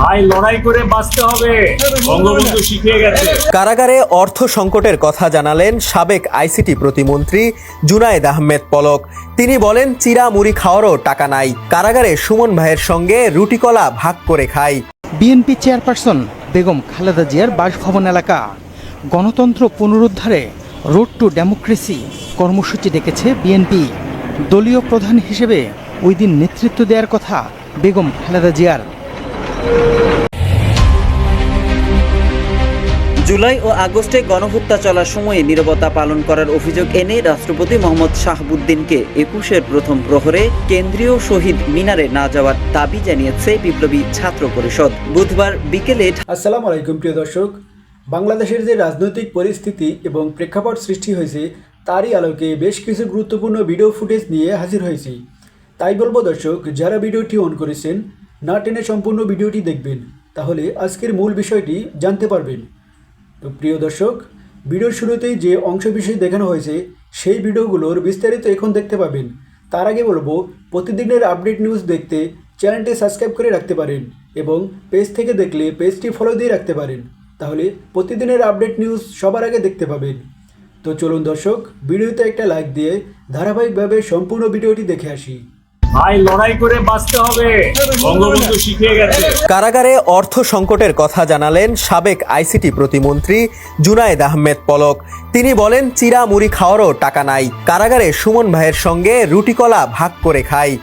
ভাই লড়াই করে বাঁচতে হবে। বঙ্গবন্ধু শিখিয়ে গেছে। কারাগারে অর্থ সংকটের কথা জানালেন সাবেক আইসিটি প্রতিমন্ত্রী জুনায়েদ আহমেদ পলক। তিনি বলেন চিরা মুড়ি খাওয়ারও টাকা নাই। কারাগারে সুমন ভাইয়ের সঙ্গে রুটি কলা ভাগ করে খাই। বিএনপি চেয়ারপারসন বেগম খালেদা জিয়ার বাসভবন এলাকা। গণতন্ত্র পুনরুদ্ধারে রোড টু ডেমোক্রেসি কর্মসূচি ডেকেছে বিএনপি। দলীয় প্রধান হিসেবে ওই দিন নেতৃত্ব দেওয়ার কথা বেগম খালেদা জিয়ার। জুলাই ও আগস্টে গণহত্যা চলার সময়ে নীরবতা পালন করার অভিযোগ এনে রাষ্ট্রপতি মোহাম্মদ শাহাবুদ্দিনকে একুশের প্রথম প্রহরে কেন্দ্রীয় শহীদ মিনারে না যাওয়ার দাবি জানিয়েছে বিপ্লবী ছাত্র পরিষদ। বুধবার বিকেলে আসসালামু আলাইকুম প্রিয় দর্শক, বাংলাদেশের যে রাজনৈতিক পরিস্থিতি এবং প্রেক্ষাপট সৃষ্টি হয়েছে, তারই আলোকে বেশ কিছু গুরুত্বপূর্ণ ভিডিও ফুটেজ নিয়ে হাজির হয়েছি। তাই বলব দর্শক, যারা ভিডিওটি অন করেছেন না টেনে সম্পূর্ণ ভিডিওটি দেখবেন। তাহলে আজকের মূল বিষয়টি জানতে পারবেন। তো প্রিয় দর্শক, ভিডিওর শুরুতেই যে অংশ বিশেষ দেখানো হয়েছে, সেই ভিডিওগুলোর বিস্তারিত এখন দেখতে পাবেন। তার আগে বলব, প্রতিদিনের আপডেট নিউজ দেখতে চ্যানেলটি সাবস্ক্রাইব করে রাখতে পারেন এবং পেজ থেকে দেখলে পেজটি ফলো দিয়ে রাখতে পারেন। তাহলে প্রতিদিনের আপডেট নিউজ সবার আগে দেখতে পাবেন। তো চলুন দর্শক, ভিডিওতে একটা লাইক দিয়ে ধারাবাহিকভাবে সম্পূর্ণ ভিডিওটি দেখে আসি। কারাগারে অর্থ সংকটের কথা জানালেন সাবেক আইসিটি প্রতিমন্ত্রী জুনায়েদ আহমেদ পলক। তিনি বলেন, চিরা মুড়ি খাওয়ারও টাকা নাই। কারাগারে সুমন ভাইয়ের সঙ্গে রুটিকলা ভাগ করে খাই।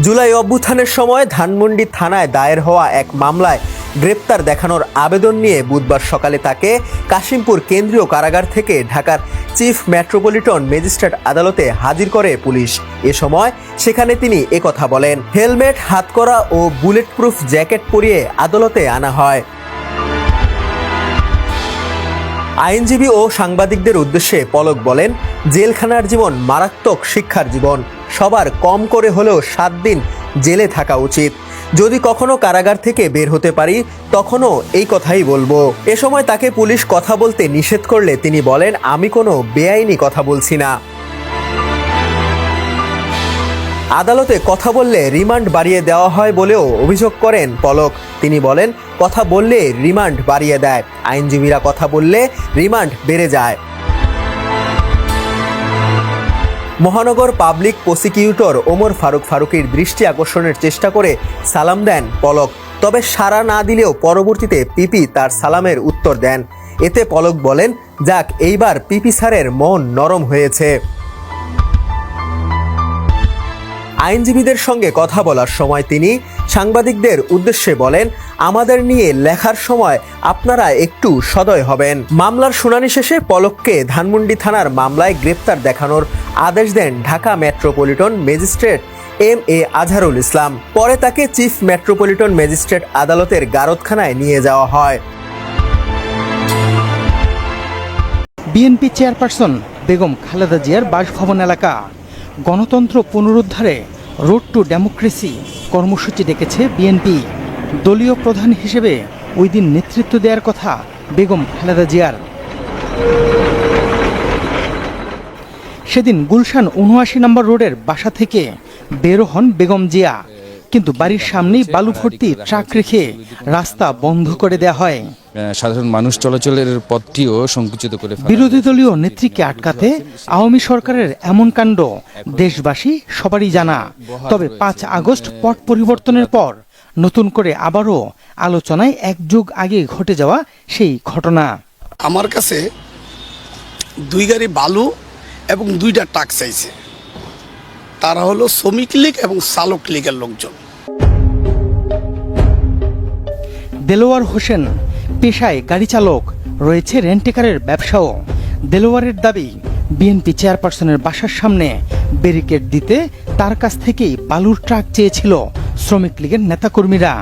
জুলাই অভ্যুত্থানের সময় ধানমন্ডি থানায় দায়ের হওয়া এক মামলায় গ্রেপ্তার দেখানোর আবেদন নিয়ে বুধবার সকালে তাকে কাশিমপুর কেন্দ্রীয় কারাগার থেকে ঢাকার চিফ মেট্রোপলিটন ম্যাজিস্ট্রেট আদালতে হাজির করে পুলিশ। এ সময় সেখানে তিনি একথা বলেন, হেলমেট, হাতকড়া ও বুলেট প্রুফ জ্যাকেট পরিয়ে আদালতে আনা হয়। আইনজীবী ও সাংবাদিকদের উদ্দেশ্যে পলক বলেন, জেলখানার জীবন মারাত্মক শিক্ষার জীবন। সবার কম করে হলেও সাত দিন জেলে থাকা উচিত। যদি কখনো কারাগার থেকে বের হতে পারি, তখনও এই কথাই বলব। এ সময় তাকে পুলিশ কথা বলতে নিষেধ করলে তিনি বলেন, আমি কোনো বেআইনি কথা বলছি না। আদালতে কথা বললে রিমান্ড বাড়িয়ে দেওয়া হয় বলেও অভিযোগ করেন পলক। তিনি বলেন, কথা বললে রিমান্ড বাড়িয়ে দেয়। আইনজীবীরা কথা বললে রিমান্ড বেড়ে যায়। মহানগর পাবলিক প্রসিকিউটর ওমর ফারুক ফারুকির দৃষ্টি আকর্ষণের চেষ্টা করে সালাম দেন পলক। তবে সাড়া না দিলেও পরবর্তীতে পিপি তার সালামের উত্তর দেন। এতে পলক বলেন, যাক, এইবার পিপি স্যারের মন নরম হয়েছে। আইনজীবীদের সঙ্গে কথা বলার সময় তিনি সাংবাদিকদের উদ্দেশ্যে বলেন, আমাদের নিয়ে লেখার সময় আপনারা একটু সদয় হবেন। মামলার শুনানি শেষে পলককে ধানমন্ডি থানার মামলায় গ্রেপ্তার দেখানোর আদেশ দেন Dhaka metropolitan magistrate M A Azharul Islam. পরে তাকে চিফ মেট্রোপলিটন ম্যাজিস্ট্রেট আদালতের গারদখানায় নিয়ে যাওয়া হয়। বিএনপি চেয়ারপারসন বেগম খালেদা জিয়ার বাসভবন এলাকা। গণতন্ত্র পুনরুদ্ধারে রোড টু ডেমোক্রেসি কর্মসূচি ডেকেছে বিএনপি দলীয় প্রধান হিসেবে ওই দিন নেতৃত্ব দেওয়ার কথা বেগম খালেদা জিয়ার। সেদিন গুলশান উনআশি নম্বর রোডের বাসা থেকে বের হন বেগম জিয়া। কিন্তু বাড়ির সামনেই বালু ভর্তি ট্রাক রেখে রাস্তা বন্ধ করে দেয়া হয়। সাধারণ মানুষ চলাচলের পথটিও সংকুচিত করে বিরোধী দলীয় নেত্রীকে আটকাতে আওয়ামী সরকারের এমন কাণ্ড দেশবাসী সবারই জানা। তবে পাঁচ আগস্ট পট পরিবর্তনের পর নতুন করে আবারও আলোচনায় এক যুগ আগে ঘটে যাওয়া সেই ঘটনা। আমার কাছে দুই গাড়ি বালু এবং দুইটা টাক চাইছে। তারা হলো শ্রমিক লীগ এবং চালক লীগের লোকজন। দেলোয়ার হোসেন পেশায় গাড়ি চালক রয়েছে রেন্টেকারের ব্যবসাও। দেলোয়ারের দাবি বিএনপি চেয়ারপারসনের বাসার সামনে ব্যারিকেড দিতে তার কাছ থেকেই বালুর ট্রাক চেয়েছিল শ্রমিক লীগের নেতাকর্মীরা।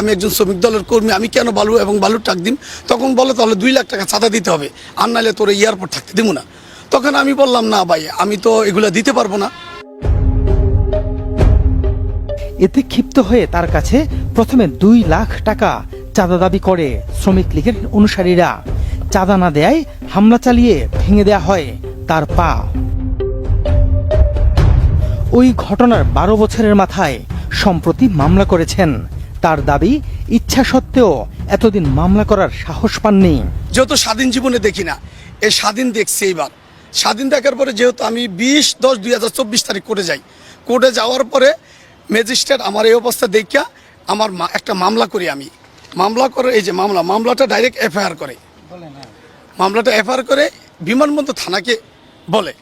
আমি একজন শ্রমিক দলের কর্মী আমি কেন বালু এবং বালুর ট্রাক দিম? তখন বলে তাহলে দুই লাখ টাকা চাঁদা দিতে হবে আর নাহলে তোর এয়ারপোর্ট থাকতে দিব না। তখন আমি বললাম না ভাই আমি তো এগুলো দিতে পারব না। এতে ক্ষিপ্ত হয়ে তার কাছে প্রথমে দুই লাখ টাকা চাঁদা দাবি করে শ্রমিক লীগের অনুসারীরা। চাঁদা না দেয় হামলা চালিয়ে ভেঙে দেয়া হয় তার পা। ওই ঘটনার বারো বছরের মাথায় সম্প্রতি মামলা করেছেন। তার দাবি, ইচ্ছা সত্ত্বেও এতদিন মামলা করার সাহস পাননি। যেহেতু স্বাধীন জীবনে দেখি না, এ স্বাধীন দেখছি এইবার। স্বাধীন দেখার পরে যেহেতু আমি বিশ দশ দুই হাজার চব্বিশ তারিখ কোর্টে যাই। কোর্টে যাওয়ার পরে ম্যাজিস্ট্রেট আমার এই অবস্থা দেখিয়া আমার একটা মামলা করি আমি। মামলা করে এই যে মামলা মামলাটা ডাইরেক্ট এফআইআর করে। মামলাটা এফআইআর করে বিমানবন্দর থানাকে বলে।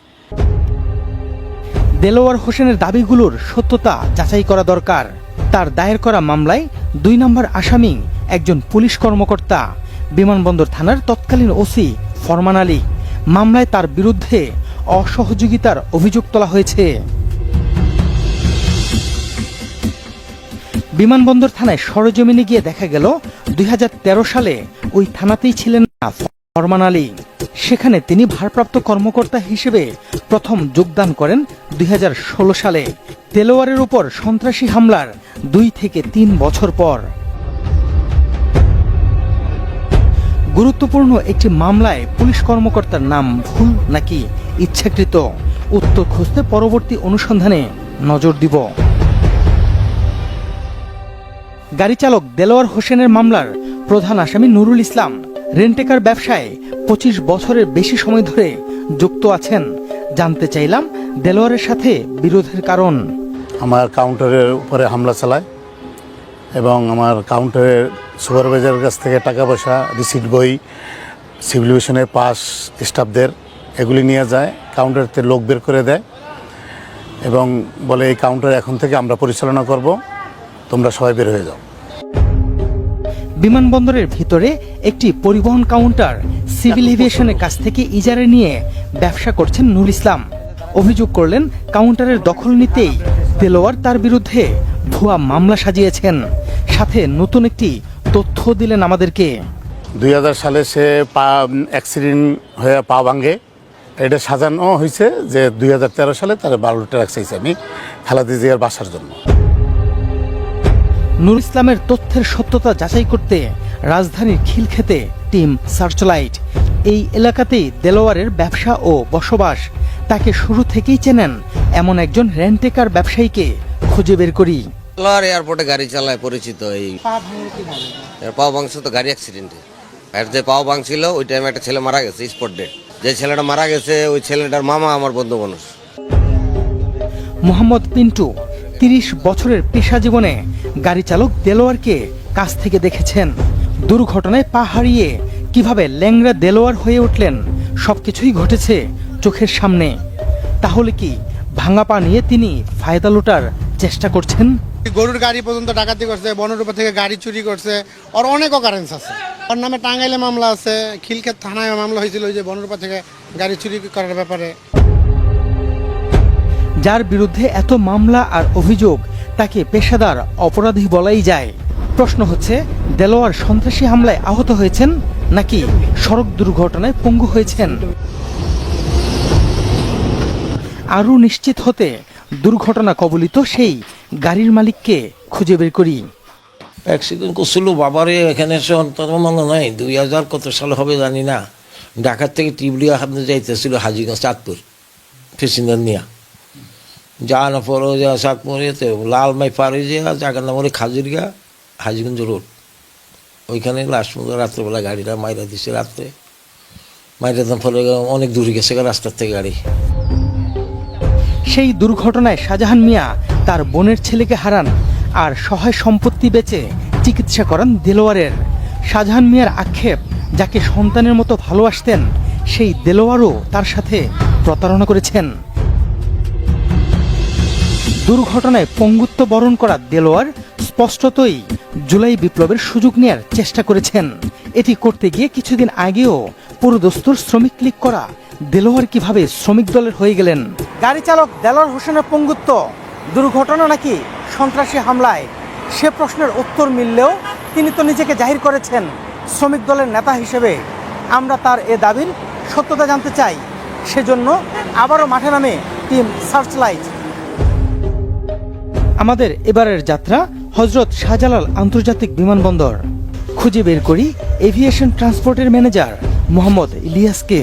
দেলোয়ার হোসেনের দাবিগুলোর সত্যতা যাচাই করা দরকার। তার দায়ের করা মামলায় দুই নম্বর আসামি একজন পুলিশ কর্মকর্তা বিমানবন্দর থানার তৎকালীন ওসি ফরমান আলী। মামলায় তার বিরুদ্ধে অসহযোগিতার অভিযোগ তোলা হয়েছে। বিমানবন্দর থানায় সরজমিনে গিয়ে দেখা গেল দুই হাজার তেরো সালে ওই থানাতেই ছিলেন ফরমান আলী। সেখানে তিনি ভারপ্রাপ্ত কর্মকর্তা হিসেবে প্রথম যোগদান করেন দুই হাজার ষোলো সালে। তেলোয়ারের উপর সন্ত্রাসী হামলার দুই থেকে তিন বছর পর। গুরুত্বপূর্ণ একটি মামলায় পুলিশ কর্মকর্তার নাম ভুল নাকি ইচ্ছাকৃত? উত্তর খুঁজতে পরবর্তী অনুসন্ধানে নজর দিব। গাড়ি চালক দেলোয়ার হোসেনের মামলার প্রধান আসামি নুরুল ইসলাম রেন্টেকার ব্যবসায় পঁচিশ বছরের বেশি সময় ধরে যুক্ত আছেন। জানতে চাইলাম দেলোয়ারের সাথে বিরোধের কারণ। আমার কাউন্টারের উপরে হামলা চালায় এবং আমার কাউন্টারের সুপারভাইজারের কাছ থেকে টাকা পয়সা, রিসিট বই, সিভিল পাস, স্টাফদের এগুলি নিয়ে যায়, কাউন্টারতে লোক বের করে দেয় এবং বলে, এই কাউন্টার এখন থেকে আমরা পরিচালনা করব। তোমরা সবাই বের হয়ে যাও। বিমানবন্দরের ভিতরে একটি পরিবহন কাউন্টার সিভিল এভিয়েশনের কাছ থেকে ইজারে নিয়ে ব্যবসা করছেন নুর ইসলাম। অভিযোগ করলেন কাউন্টারের দখল নিতেই দেলোয়ার তার বিরুদ্ধে ভুয়া মামলা সাজিয়েছেন। সাথে নতুন একটি তথ্য দিলেন আমাদেরকে। দুই সালে সে পা অ্যাক্সিডেন্ট হয়ে পা ভাঙে। এটা সাজানো হয়েছে যে দুই হাজার তেরো সালে তার বারোটা রাখছে আমি খালাদি জিয়ার বাসার জন্য। নুর ইসলামের তথ্যের সত্যতা যাচাই করতে রাজধানীর খিলক্ষেতে টিম সার্চলাইট। এই এলাকাতেই দেলোয়ারের ব্যবসা ও বসবাস। তাকে শুরু থেকেই চেনেন এমন একজন রেন্টেকার ব্যবসায়ীকে খুঁজে বের করি। লোয়ার এয়ারপোর্টে গাড়ি চালায় পরিচিত এই পাও ভাঙছে তো গাড়ি অ্যাক্সিডেন্টে আর যে পাও ভাঙছিল ওই টাইমে একটা ছেলে মারা গেছে স্পট ডেট যে ছেলেটা মারা গেছে ওই ছেলেটার মামা আমার বন্ধু মানুষ। মোহাম্মদ পিন্টু তিরিশ বছরের পেশা জীবনে গাড়ি চালক দেলোয়ারকে কাছ থেকে দেখেছেন। দুর্ঘটনায় পা হারিয়ে কীভাবে ল্যাংরা দেলোয়ার হয়ে উঠলেন সবকিছুই ঘটেছে চোখের সামনে। তাহলে কি ভাঙা পা নিয়ে তিনি ফায়দা লুটার চেষ্টা করছেন? গরুর গাড়ি পর্যন্ত ডাকাতি করছে বনের উপর থেকে গাড়ি চুরি করছে ওর অনেক অকারেন্স আছে। ওর নামে টাঙ্গাইলে মামলা আছে খিলক্ষেত থানায় মামলা হয়েছিল যে বনের উপর থেকে গাড়ি চুরি করার ব্যাপারে। যার বিরুদ্ধে এত মামলা আর অভিযোগ তাকে পেশাদার অপরাধী বলাই যায়। প্রশ্ন হচ্ছে, দেলোয়ার সন্ত্রাসী হামলায় আহত হয়েছেন নাকি সড়ক দুর্ঘটনায় পঙ্গু হয়েছেন? আরও নিশ্চিত হতে দুর্ঘটনা কবলিত সেই গাড়ির মালিককে খুঁজে বের করি। অ্যাক্সিডেন্ট করছিল বাবারে, এখানে মনে দুই হাজার কত সাল হবে জানি না। ঢাকার থেকে টিবলিয়া হাতে যাইতেছিল হাজিগঞ্জ চাঁদপুর, ফেসিনার নিয়া। পরে যে চাঁদপুরেতে লালমাই পারে যে জায়গার নাম হলে খাজুরিয়া হাজিগঞ্জ রোড। ওইখানে লাস্ট মতো রাত্রেবেলা গাড়িটা মাইরা দিছে রাত্রে। মাইরা দেওয়ার ফলে অনেক দূরে গেছে রাস্তার থেকে গাড়ি। সেই দুর্ঘটনায় শাহজাহান মিয়া তার বোনের ছেলেকে হারান আর সহায় সম্পত্তি বেচে চিকিৎসা করান দেলোয়ারের। শাহজাহান মিয়ার আক্ষেপ, যাকে সন্তানের মতো ভালোবাসতেন, সেই দেলোয়ারও তার সাথে প্রতারণা করেছেন। দুর্ঘটনায় পঙ্গুত্ব বরণ করা দেলোয়ার স্পষ্টতই জুলাই বিপ্লবের সুযোগ নেয়ার চেষ্টা করেছেন। এটি করতে গিয়ে কিছুদিন আগেও পুরোদস্তুর শ্রমিক লীগ করা দেলোয়ার কীভাবে শ্রমিক দলের হয়ে গেলেন? গাড়ি চালক দেলোয়ার হোসেনের পঙ্গুত্ব, দুর্ঘটনা নাকি সন্ত্রাসী হামলায়? সে প্রশ্নের উত্তর মিললেও তিনি তো নিজেকে জাহির করেছেন। শ্রমিক দলের নেতা হিসেবে আমরা তার এ দাবির সত্যতা জানতে চাই। সেজন্য আবারও মাঠে নামে টিম সার্চলাইট। আমাদের এবারের যাত্রা হজরত শাহজালাল আন্তর্জাতিক বিমানবন্দর। খুঁজে বের করি এভিয়েশন ট্রান্সপোর্টের ম্যানেজার মোহাম্মদ ইলিয়াসকে।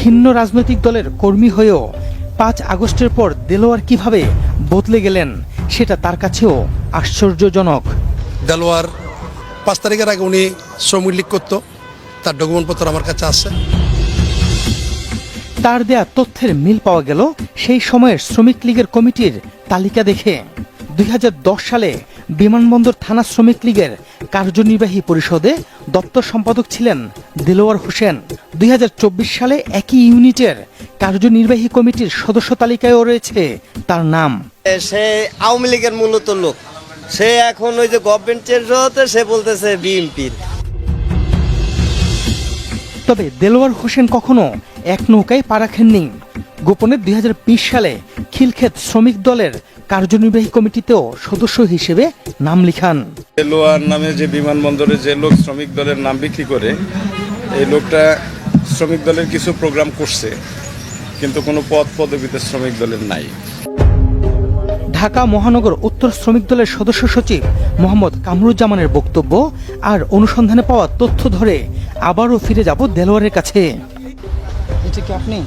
ভিন্ন রাজনৈতিক দলের কর্মী হয়েও পাঁচ আগস্টের পর দেলোয়ার কীভাবে বদলে গেলেন সেটা তার কাছেও আশ্চর্যজনক। দেলোয়ার পাঁচ তারিখের আগে উনি শ্রমিক লীগ করতো, তার ডকুমেন্টপত্র আমার কাছে আছে। তার দেয়া তথ্যের মিল পাওয়া গেল সেই সময়ের শ্রমিক লীগের কমিটির তালিকা দেখে। দুই হাজার দশ সালে বিমানবন্দর থানা শ্রমিক লীগের কার্যনির্বাহী পরিষদে দপ্তর সম্পাদক ছিলেন দিলোয়ার হোসেন। দুই হাজার চব্বিশ সালে একই ইউনিটের কার্যনির্বাহী কমিটির সদস্য তালিকায়ও রয়েছে তার নাম। সে আওয়ামী লীগের মূলত লোক। সে এখন ওই যে গভর্নমেন্ট সে বলতেছে বিএনপির। তবে দেলোয়ার হোসেন কখনো এক নৌকায় পা রাখেননি গোপনে দুই হাজার বিশ সালে খিলক্ষেত শ্রমিক দলের কার্যনির্বাহী কমিটিতেও সদস্য হিসেবে নাম লিখান। লোয়ার নামে যে বিমানবন্দরে যে লোক শ্রমিক দলের নাম বিক্রি করে এই লোকটা শ্রমিক দলের কিছু প্রোগ্রাম করছে কিন্তু কোনো পদ পদবিতে শ্রমিক দলের নাই। ঢাকা মহানগর উত্তর শ্রমিক দলের সদস্য সচিব মোহাম্মদ কামরুজ্জামানের বক্তব্য আর অনুসন্ধানে পাওয়া তথ্য ধরে আবারও ফিরে যাব দেলোয়ারের কাছে। এটা কি আপনি?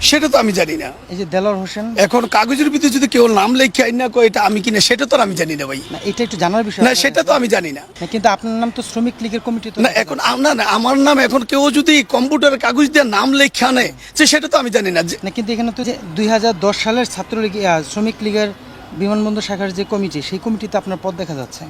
সেটা তো আমি জানি না। এই যে দেলোয়ার হোসেন। এখন কাগজের ভিতরে যদি কেউ নাম লেখে আইন না কয় এটা আমি কিনা সেটা তো আমি জানি না ভাই। না এটা একটু জানার বিষয় না সেটা তো আমি জানি না। কিন্তু আপনার নাম তো শ্রমিক লীগের কমিটি না এখন আম- না না আমার নাম এখন কেউ যদি কম্পিউটারে কাগজ দিয়ে নাম লেখা নেয় যে সেটা তো আমি জানি না। না কিন্তু এখানে তো যে দুই হাজার দশ সালের ছাত্রলীগ শ্রমিক লীগের বিমানবন্দর শাখার যে কমিটি সেই কমিটিতে আপনার পদ দেখা যাচ্ছে।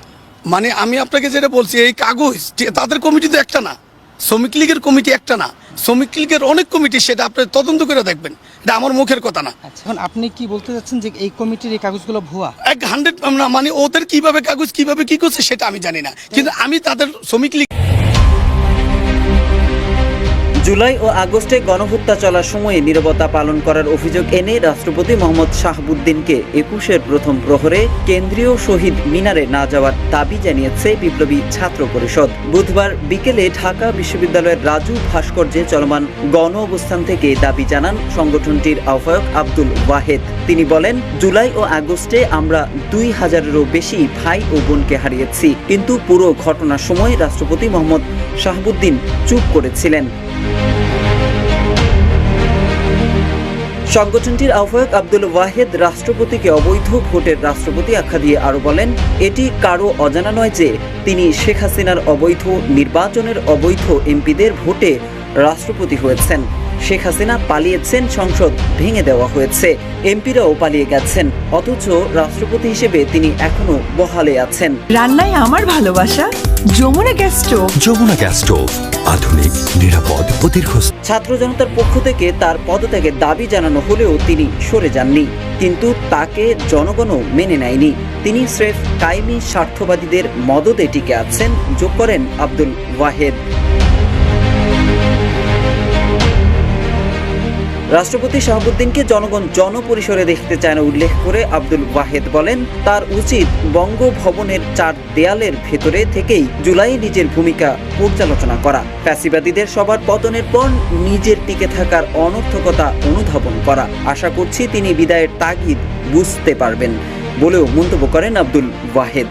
মানে আমি আপনাকে যেটা বলছি এই কাগজ তাদের কমিটি তো একটা না। শ্রমিক লীগের কমিটি একটা না। শ্রমিক লীগের অনেক কমিটি সেটা আপনি তদন্ত করে দেখবেন। এটা আমার মুখের কথা না। আচ্ছা এখন আপনি কি বলতে চাচ্ছেন যে এই কমিটির এই কাগজগুলো ভুয়া? এক হান্ড্রেড মানে ওদের কীভাবে কাগজ কীভাবে কি করছে সেটা আমি জানি না। কিন্তু আমি তাদের শ্রমিক লীগ জুলাই ও আগস্টে গণহত্যা চলার সময়ে নীরবতা পালন করার অভিযোগ এনে রাষ্ট্রপতি মোহাম্মদ শাহাবুদ্দিনকে একুশের প্রথম প্রহরে কেন্দ্রীয় শহীদ মিনারে না যাওয়ার দাবি জানিয়েছে বিপ্লবী ছাত্র পরিষদ। বুধবার বিকেলে ঢাকা বিশ্ববিদ্যালয়ের রাজু ভাস্কর্যে চলমান গণ অবস্থান থেকে দাবি জানান সংগঠনটির আহ্বায়ক আব্দুল ওয়াহেদ। তিনি বলেন, জুলাই ও আগস্টে আমরা দুই হাজারেরও বেশি ভাই ও বোনকে হারিয়েছি। কিন্তু পুরো ঘটনার সময় রাষ্ট্রপতি মোহাম্মদ শাহাবুদ্দিন চুপ করেছিলেন। সংগঠনটির আহ্বায়ক আব্দুল ওয়াহেদ রাষ্ট্রপতিকে অবৈধ ভোটের রাষ্ট্রপতি আখ্যা দিয়ে আরও বলেন, এটি কারও অজানা নয় যে তিনি শেখ হাসিনার অবৈধ নির্বাচনের অবৈধ এমপিদের ভোটে রাষ্ট্রপতি হয়েছেন। শেখ হাসিনা পালিয়েছেন সংসদ ভেঙে দেওয়া হয়েছে। এমপিরাও পালিয়ে গেছেন অথচ রাষ্ট্রপতি হিসেবে তিনি এখনও বহালে আছেন। রান্নায় আমার ভালোবাসা Jamuna gas stove. Jamuna gas stove আধুনিক নিরাপদ ও দীর্ঘস্থায়ী। ছাত্র জনতার পক্ষ থেকে তার পদত্যাগের দাবি জানানো হলেও তিনি সরে যাননি কিন্তু তাকে জনগণও মেনে নেয়নি। তিনি স্রেফ কায়েমি স্বার্থবাদীদের মদদে টিকে আছেন যোগ করেন আব্দুল ওয়াহেদ। রাষ্ট্রপতি শাহাবুদ্দিনকে জনগণ জনপরিসরে দেখতে চায় না উল্লেখ করে আব্দুল ওয়াহেদ বলেন, তার উচিত বঙ্গভবনের চার দেয়ালের ভেতরে থেকেই জুলাই নিজের ভূমিকা পর্যালোচনা করা। ফ্যাসিবাদীদের সবার পতনের পর নিজের টিকে থাকার অনর্থকতা অনুধাবন করা। আশা করছি তিনি বিদায়ের তাগিদ বুঝতে পারবেন বলেও মন্তব্য করেন আব্দুল ওয়াহেদ।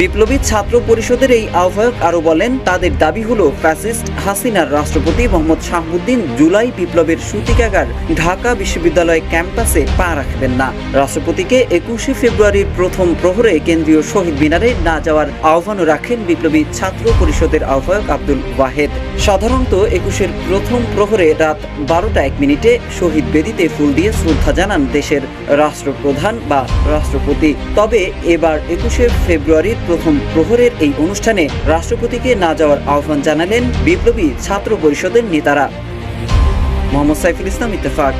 বিপ্লবী ছাত্র পরিষদের এই আহ্বায়ক আরও বলেন, তাদের দাবি হলো ফ্যাসিস্ট হাসিনার রাষ্ট্রপতি মোহাম্মদ শাহাবুদ্দিন জুলাই বিপ্লবের সূতিকাগার ঢাকা বিশ্ববিদ্যালয় ক্যাম্পাসে পা রাখবেন না। রাষ্ট্রপতিকে একুশে ফেব্রুয়ারির প্রথম প্রহরে কেন্দ্রীয় শহীদ মিনারে না যাওয়ার আহ্বানও রাখেন বিপ্লবী ছাত্র পরিষদের আহ্বায়ক আব্দুল ওয়াহেদ। সাধারণত একুশের প্রথম প্রহরে রাত বারোটা এক মিনিটে শহীদ বেদিতে ফুল দিয়ে শ্রদ্ধা জানান দেশের রাষ্ট্রপ্রধান বা রাষ্ট্রপতি। তবে এবার একুশে ফেব্রুয়ারির প্রথম প্রহরের এই অনুষ্ঠানে রাষ্ট্রপতিকে না যাওয়ার আহ্বান জানালেন বিপ্লবী ছাত্র পরিষদের নেতারা। মোহাম্মদ সাইফুল ইসলাম, ইত্তেফাক।